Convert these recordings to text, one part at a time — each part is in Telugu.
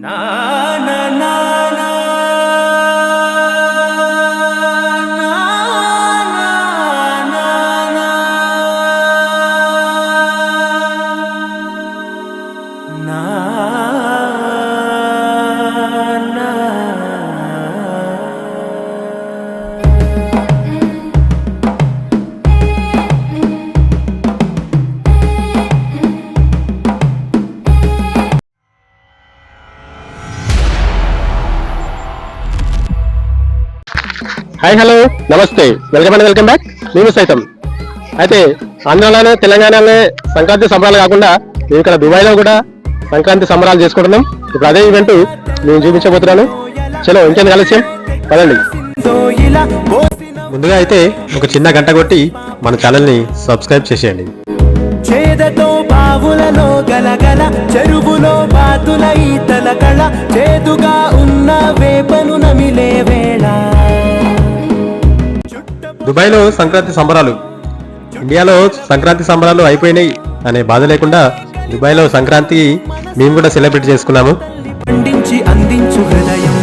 那。హాయ్ హలో నమస్తే. వెల్కమ్ అండ్ వెల్కమ్ బ్యాక్ నేను సైతం. అయితే ఆంధ్రలోనే తెలంగాణలోనే సంక్రాంతి సంబరాలు కాకుండా మేము ఇక్కడ దుబాయ్లో కూడా సంక్రాంతి సంబరాలు చేసుకుంటున్నాం. ఇప్పుడు అదే ఈవెంట్ నేను చూపించబోతున్నాను. చలో ఇంకేం కలిసి పదండి. ముందుగా అయితే ఒక చిన్న గంట కొట్టి మన ఛానల్ని సబ్స్క్రైబ్ చేసేయండి. చేదతో బావులలో గలగల చెరువులో బాతుల ఈతల కళ చేదుగా ఉన్న వేపను నమిలే వేళ. దుబాయ్లో సంక్రాంతి సంబరాలు. ఇండియాలో సంక్రాంతి సంబరాలు అయిపోయినాయి అనే బాధ లేకుండా దుబాయ్లో సంక్రాంతి మేము కూడా సెలబ్రేట్ చేసుకున్నాము. అందించు హృదయం.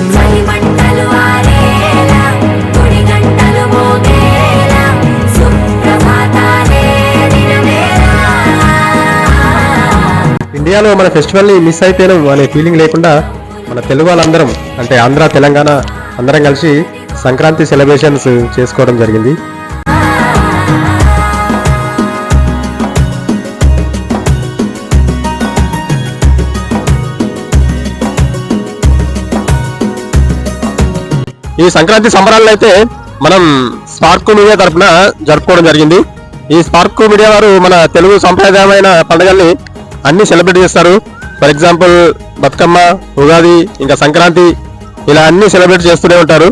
ఇండియాలో మన ఫెస్టివల్ని మిస్ అయిపోయినాం అనే ఫీలింగ్ లేకుండా మన తెలుగు వాళ్ళందరం అంటే ఆంధ్ర తెలంగాణ అందరం కలిసి సంక్రాంతి సెలబ్రేషన్స్ చేసుకోవడం జరిగింది. ఈ సంక్రాంతి సంబరాలను అయితే మనం స్పార్క్ మీడియా తరఫున జరుపుకోవడం జరిగింది. ఈ స్పార్క్ మీడియా వారు మన తెలుగు సంప్రదాయమైన పండుగల్ని అన్ని సెలబ్రేట్ చేస్తారు. ఫర్ ఎగ్జాంపుల్ బతుకమ్మ ఉగాది ఇంకా సంక్రాంతి ఇలా అన్ని సెలబ్రేట్ చేస్తూనే ఉంటారు.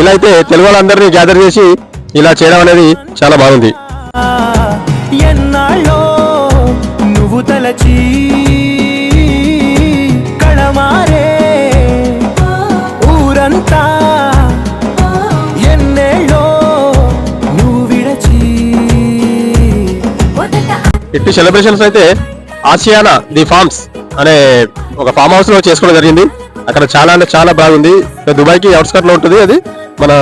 ఇలా అయితే తెలుగు వాళ్ళందరినీ గ్యాదర్ చేసి ఇలా చేయడం అనేది చాలా బాగుంది. ఎన్నాళ్ళో నువ్వు తలచి కళమారే ఊరంతా ఎన్నేళ్ళో నువ్వు విడచి. మొదట ఇట్టి సెలబ్రేషన్స్ అయితే ఆసియానా ది ఫార్మ్స్ అనే ఒక ఫామ్ హౌస్లో చేసుకోవడం జరిగింది. అక్కడ చాలా అంటే చాలా బాగుంది. దుబాయ్కి అవుట్స్కట్లో ఉంటుంది. అది మన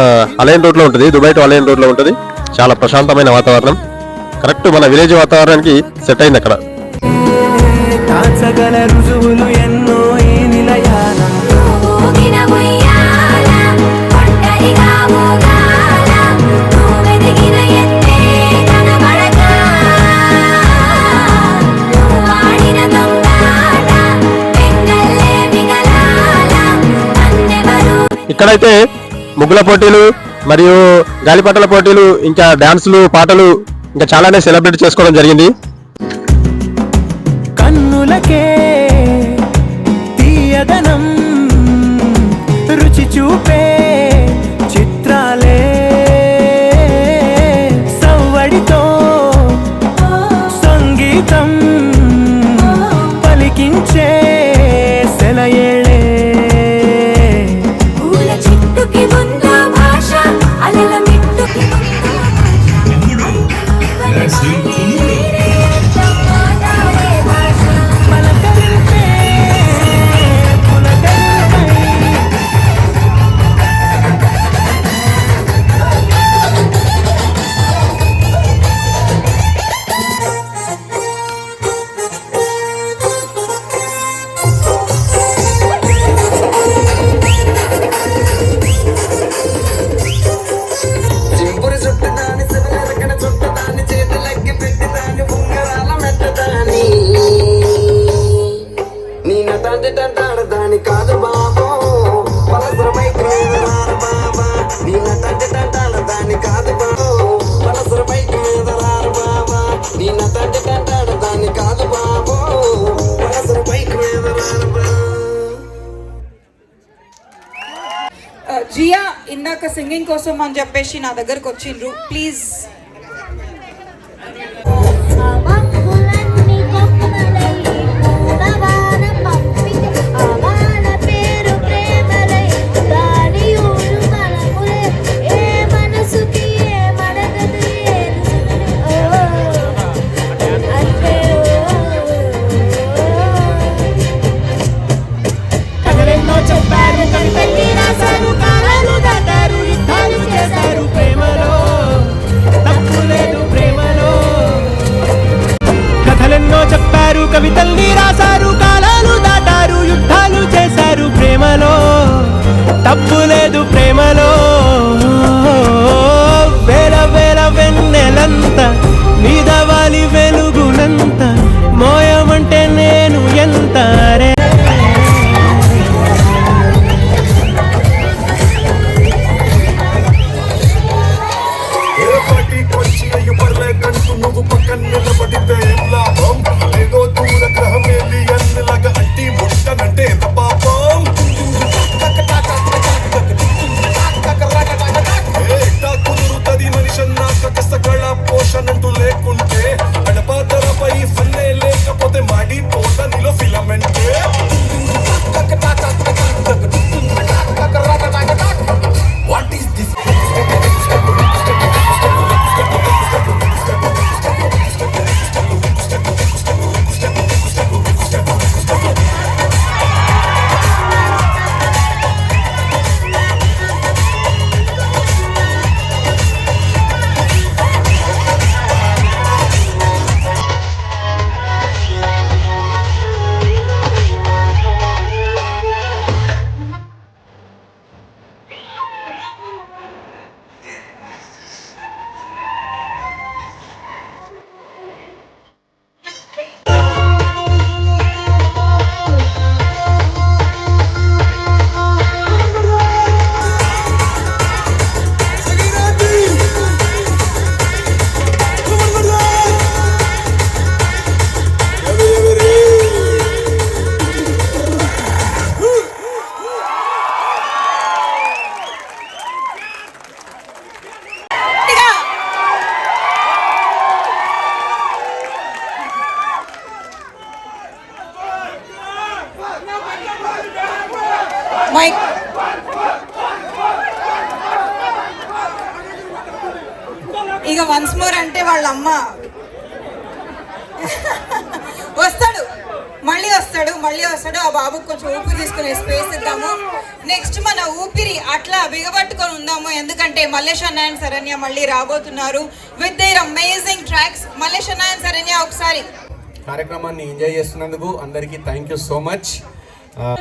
అలైన్ రోడ్లో ఉంటుంది. దుబాయ్ టు అలైన్ రోడ్లో ఉంటుంది. చాలా ప్రశాంతమైన వాతావరణం. కరెక్ట్ మన విలేజ్ వాతావరణానికి సెట్ అయింది అక్కడ. ఇక్కడైతే ముగ్గుల పోటీలు మరియు గాలిపటల పోటీలు ఇంకా డాన్సులు పాటలు ఇంకా చాలానే సెలబ్రేట్ చేసుకోవడం జరిగింది. సింగింగ్ కోసం అని చెప్పేసి నా దగ్గరకు వచ్చిండ్రు. ప్లీజ్ Party మల్లేష్ అన్న అండ్ శరణ్య మళ్ళీ రాబోతున్నారు with their amazing tracks Mallesh అన్న అండ్ శరణ్య ఒకసారి కార్యక్రమాన్ని ఎంజాయ్ చేస్తున్నందుకు అందరికీ థ్యాంక్ యూ సో మచ్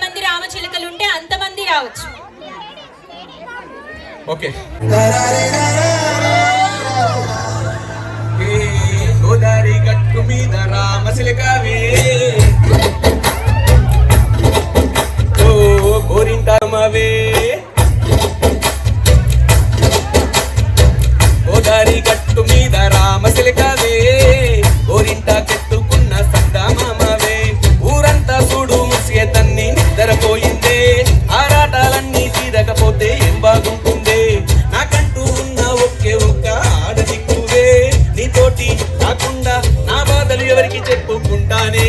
మంది రామచిలుకలు ఉంటే అంతమంది రావచ్చు ఓకే గోదారి గట్టు మీద రామశిలకావే ఓ గోరింటామవే గోదారి గట్టు మీద రామశిలకావే గోరింట కట్టుకున్న సందామామవే ఊరంతా చూడు ముసిగే తన్ని నిద్రపోయిందే. ఆరాటాలన్నీ తీరకపోతే ఏం బాగుంటుందే? నాకంటూ ఉన్న ఒకే ఒక్క ఆడదిక్కువే. నీతోటి కాకుండా నా బాధలు ఎవరికి చెప్పుకుంటానే?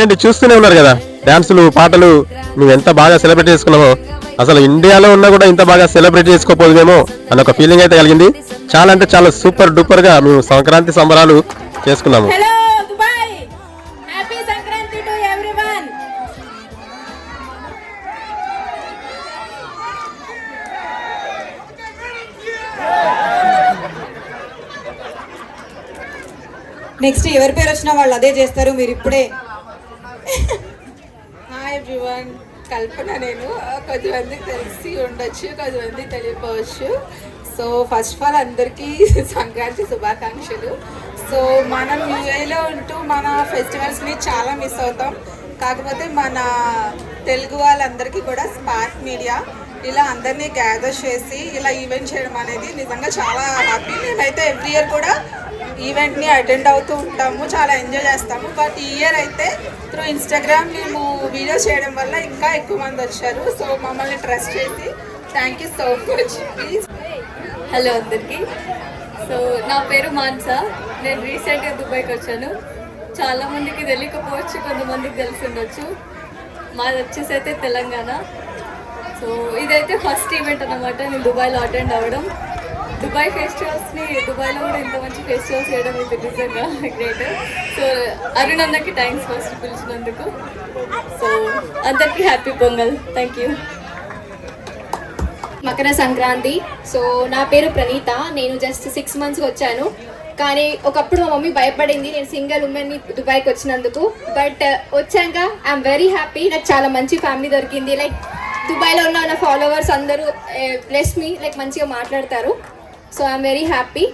ఇంకేంటి చూస్తూనే ఉన్నారు కదా. డాన్సులు పాటలు నువ్వు ఎంత బాగా సెలబ్రేట్ చేసుకున్నావో. అసలు ఇండియాలో ఉన్నా కూడా ఇంత బాగా సెలబ్రేట్ చేసుకోపోదుమేమో అన్న ఒక ఫీలింగ్ అయితే కలిగింది. చాలా అంటే చాలా సూపర్ డూపర్గా మేము సంక్రాంతి సంబరాలు చేసుకున్నాము. Hello Dubai happy Sankranti to everyone next ఎవరి పేరు వచ్చినా వాళ్ళు అదే చేస్తారు. మీరు ఇప్పుడే హాయ్ ఎవ్రీవన్ కల్పన నేను. కొద్దిమందికి తెలిసి ఉండొచ్చు కొద్దిమంది తెలియకపోవచ్చు. సో ఫస్ట్ ఆఫ్ ఆల్ అందరికీ సంక్రాంతి శుభాకాంక్షలు. సో మనం యూఏలో ఉంటూ మన ఫెస్టివల్స్ని చాలా మిస్ అవుతాం. కాకపోతే మన తెలుగు వాళ్ళందరికీ కూడా స్పార్క్ మీడియా ఇలా అందరినీ గ్యాదర్ చేసి ఇలా ఈవెంట్ చేయడం అనేది నిజంగా చాలా హ్యాపీ మేమైతే ఎవ్రీ ఇయర్ కూడా ఈవెంట్ని అటెండ్ అవుతూ ఉంటాము చాలా ఎంజాయ్ చేస్తాము. బట్ ఈ ఇయర్ అయితే త్రూ ఇన్స్టాగ్రామ్ మేము వీడియో చేయడం వల్ల ఇంకా ఎక్కువ మంది వచ్చారు. సో మమ్మల్ని ట్రస్ట్ చేసి thank you so much. Please. Hello అందరికీ. సో నా పేరు మాన్సా. నేను రీసెంట్గా దుబాయ్కి వచ్చాను. చాలామందికి తెలియకపోవచ్చు కొంతమందికి తెలిసి ఉండొచ్చు. మాది వచ్చేసి అయితే తెలంగాణ. సో ఇదైతే ఫస్ట్ ఈవెంట్ అన్నమాట. నేను దుబాయ్లో అటెండ్ అవ్వడం. దుబాయ్ ఫెస్టివల్స్ని దుబాయ్లో కూడా ఇంత మంచి ఫెస్టివల్స్ చేయడం ఇది నిజంగా గ్రేట్ సో అరుణ్ అన్నకి థ్యాంక్స్ ఫస్ట్ పిలిచినందుకు. సో అందరికీ happy Pongal. Thank you Makara Sankranti. So నా పేరు ప్రణీత. నేను జస్ట్ సిక్స్ మంత్స్కి వచ్చాను. కానీ ఒకప్పుడు మా మమ్మీ భయపడింది. నేను సింగిల్ ఉమెన్ని దుబాయ్కి వచ్చినందుకు. బట్ uh, వచ్చాక ఐఎమ్ వెరీ హ్యాపీ నాకు చాలా మంచి ఫ్యామిలీ దొరికింది. లైక్ దుబాయ్లో ఉన్న నా ఫాలోవర్స్ అందరూ బ్లెస్ మీ లైక్ మంచిగా మాట్లాడతారు. So I'm very happy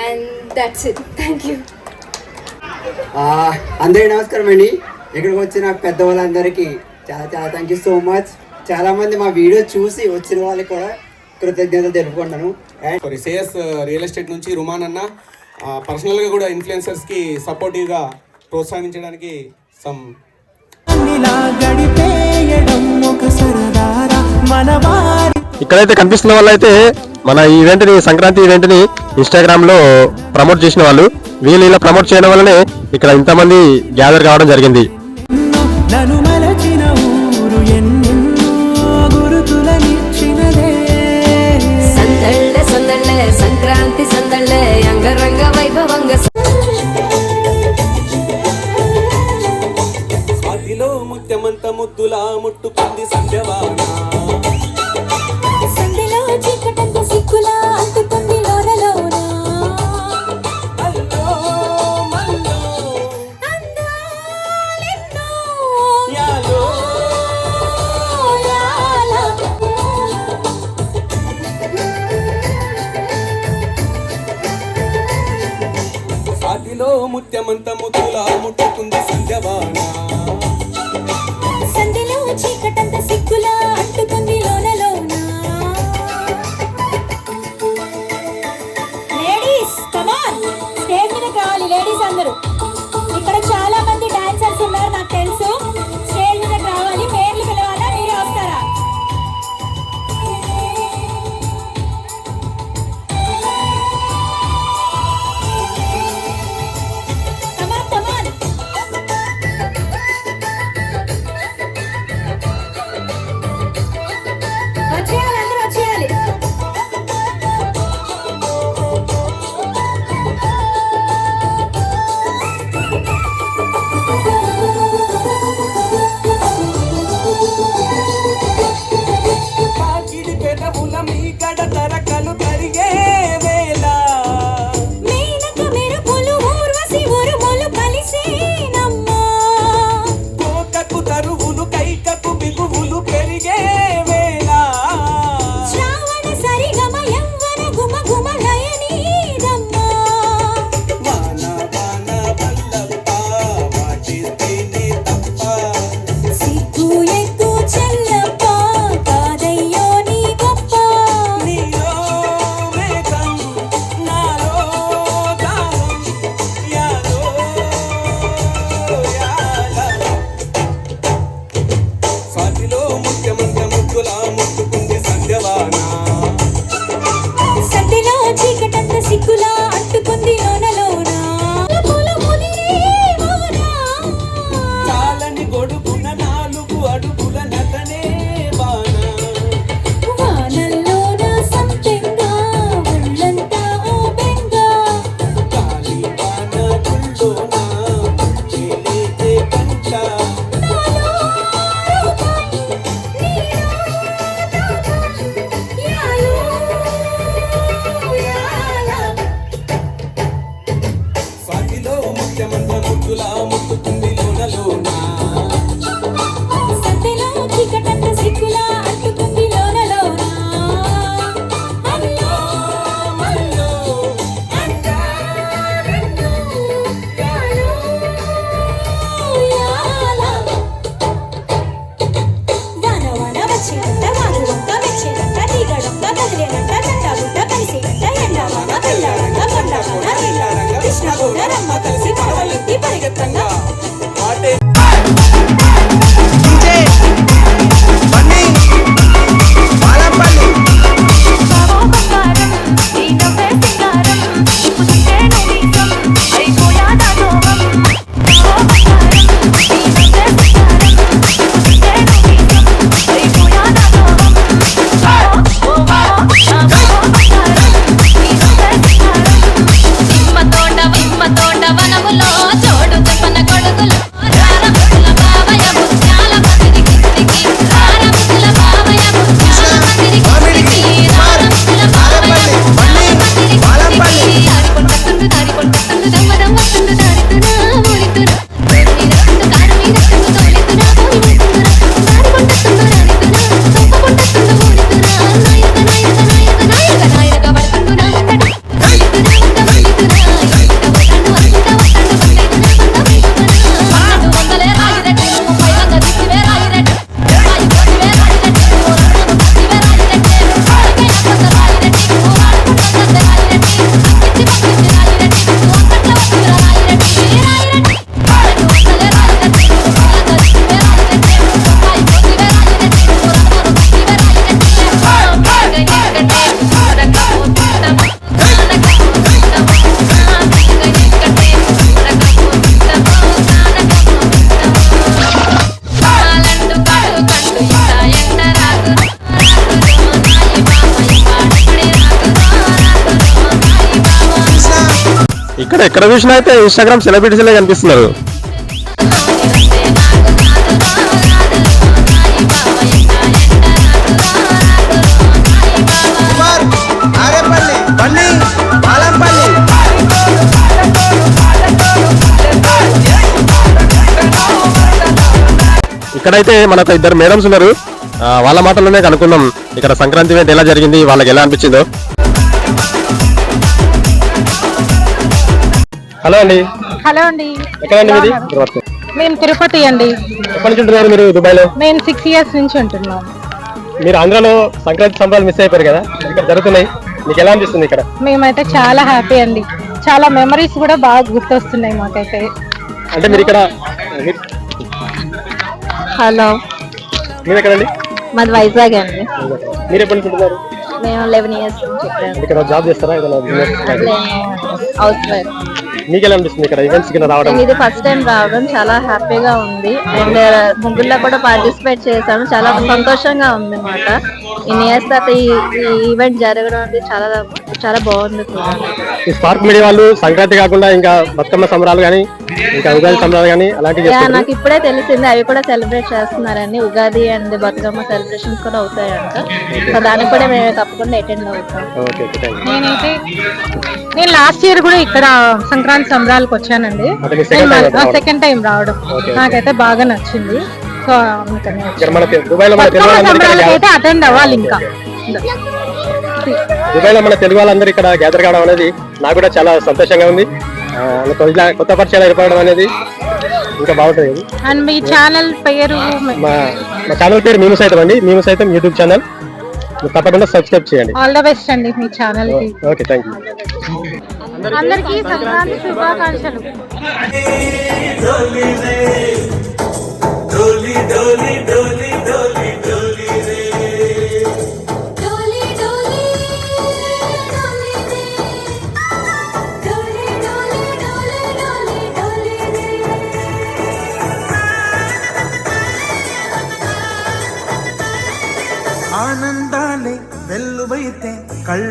and that's it thank you అందరికీ నమస్కారం అండి. ఇక్కడికి వచ్చిన పెద్దవాళ్ళందరికీ చాలా చాలా థ్యాంక్ యూ సో మచ్ చాలా మంది మా వీడియో చూసి వచ్చిన వాళ్ళకి కూడా కృతజ్ఞతలు తెలుపుకుంటాను అండ్ సారీ సేయస్ రియల్ ఎస్టేట్ నుంచి రుమాన్ అన్న. పర్సనల్గా కూడా ఇన్ఫ్లుయెన్సర్స్కి సపోర్టివ్గా ప్రోత్సహించడానికి సమ్ ఇక్కడైతే కనిపిస్తున్న వాళ్ళు అయితే మన ఈవెంట్ని సంక్రాంతి ఈవెంట్ని ఇన్స్టాగ్రామ్లో ప్రమోట్ చేసిన వాళ్ళు వీళ్ళు ఇలా ప్రమోట్ చేయడం వల్లనే ఇక్కడ ఇంతమంది గ్యాదర్ కావడం జరిగింది. ఇక్కడ ఎక్కడ చూసినా అయితే ఇన్స్టాగ్రామ్ సెలబ్రిటీస్లే కనిపిస్తున్నారు. ఇక్కడైతే మనకు ఇద్దరు మేడమ్స్ ఉన్నారు. వాళ్ళ మాటలోనే కనుక్కున్నాం ఇక్కడ సంక్రాంతి ఎలా జరిగింది? వాళ్ళకి ఎలా అనిపించిందో. హలో అండి. హలో అండి. ఎక్కడండి మీది? మేము తిరుపతి అండి. ఎప్పటి నుంచి ఉంటున్నారు మీరు దుబాయ్లో మేము సిక్స్ ఇయర్స్ నుంచి ఉంటున్నాం. మీరు ఆంధ్రలో సంక్రాంతి సంబరాలు మిస్ అయిపోయారు కదా? ఇక్కడ జరుగుతున్నాయి. మీకు ఎలా అనిపిస్తుంది ఇక్కడ? మేమైతే చాలా హ్యాపీ అండి. చాలా మెమరీస్ కూడా బాగా గుర్తొస్తున్నాయి మాకైతే. అంటే మీరు ఇక్కడ హలో. మీరు ఎక్కడండి? మాది వైజాగ్ అండి. మీరు ఎప్పటి నుంచి ఉంటున్నారు? మేము లెవెన్ ఇయర్స్ ఇక్కడ జాబ్ చేస్తారా? Housewife. మీకు ఎలా అనిపిస్తుంది ఇక్కడ ఈవెంట్స్ కింద రావడం? ఇది ఫస్ట్ టైం రావడం చాలా హ్యాపీగా ఉంది. అండ్ uh, ముగ్గుల్లో కూడా పార్టిసిపేట్ చేశాను చాలా సంతోషంగా ఉంది అనమాట ఇన్ని ఇయర్స్ తర్వాత ఈ ఈవెంట్ జరగడం అనేది చాలా చాలా బాగుంది. కూడా ఈ స్పార్క్ మీడియా వాళ్ళు సంక్రాంతి కాకుండా ఇంకా బతుకమ్మ సంబరాలు కానీ ఇంకా ఉగాది సంబరాలు కానీ అలాంటివి నాకు ఇప్పుడే తెలిసింది అవి కూడా సెలబ్రేట్ చేస్తున్నారని. ఉగాది అండ్ బతుకమ్మ సెలబ్రేషన్స్ కూడా అవుతాయంట. సో దానికి కూడా మేము తప్పకుండా అటెండ్ అవుతాం. నేనైతే నేను లాస్ట్ ఇయర్ కూడా ఇక్కడ సంక్రాంతి సంబరాలకు వచ్చానండి? సెకండ్ టైం రావడం. నాకైతే బాగా నచ్చింది. సో అందుకని సంబరాలకు అయితే అటెండ్ అవ్వాలి ఇంకా. దుబాయ్లో మన తెలుగు వాళ్ళందరూ ఇక్కడ గ్యాదర్ కావడం అనేది నాకు కూడా చాలా సంతోషంగా ఉంది. కొత్త కొత్త పరిచయాలు ఏర్పడడం అనేది ఇంకా బాగుంటుంది. అండ్ మీ ఛానల్ పేరు మా మా ఛానల్ పేరు మేము సైతం అండి. మేము సైతం యూట్యూబ్ ఛానల్ మీరు తప్పకుండా సబ్స్క్రైబ్ చేయండి. ఆల్ ద బెస్ట్ అండి మీ ఛానల్కి. ఓకే థ్యాంక్ యూ అందరికీ సంక్రాంతి శుభాకాంక్షలు. డోలి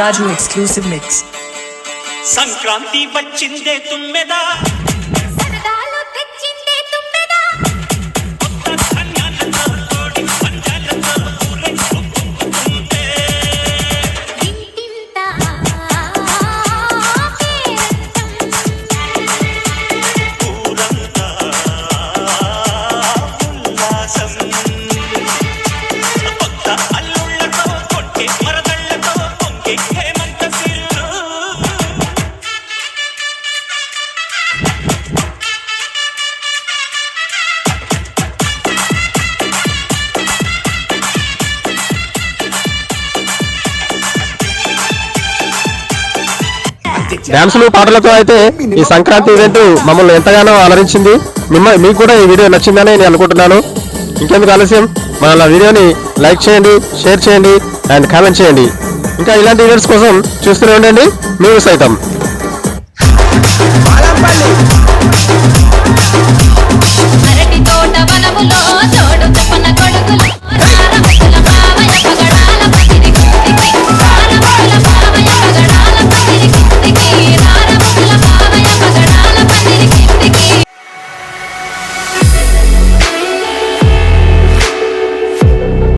Raju exclusive mix. సంక్రాంతి వచ్చిందే తుమ్మెదా డ్యాన్సులు పాటలతో అయితే ఈ సంక్రాంతి ఈవెంట్ మమ్మల్ని ఎంతగానో అలరించింది. మిమ్మ మీకు కూడా ఈ వీడియో నచ్చిందని నేను అనుకుంటున్నాను. ఇంకెందుకు ఆలస్యం? మన వీడియోని లైక్ చేయండి షేర్ చేయండి అండ్ కామెంట్ చేయండి. ఇంకా ఇలాంటి ఈవెంట్స్ కోసం చూస్తూనే ఉండండి. మేము సైతం.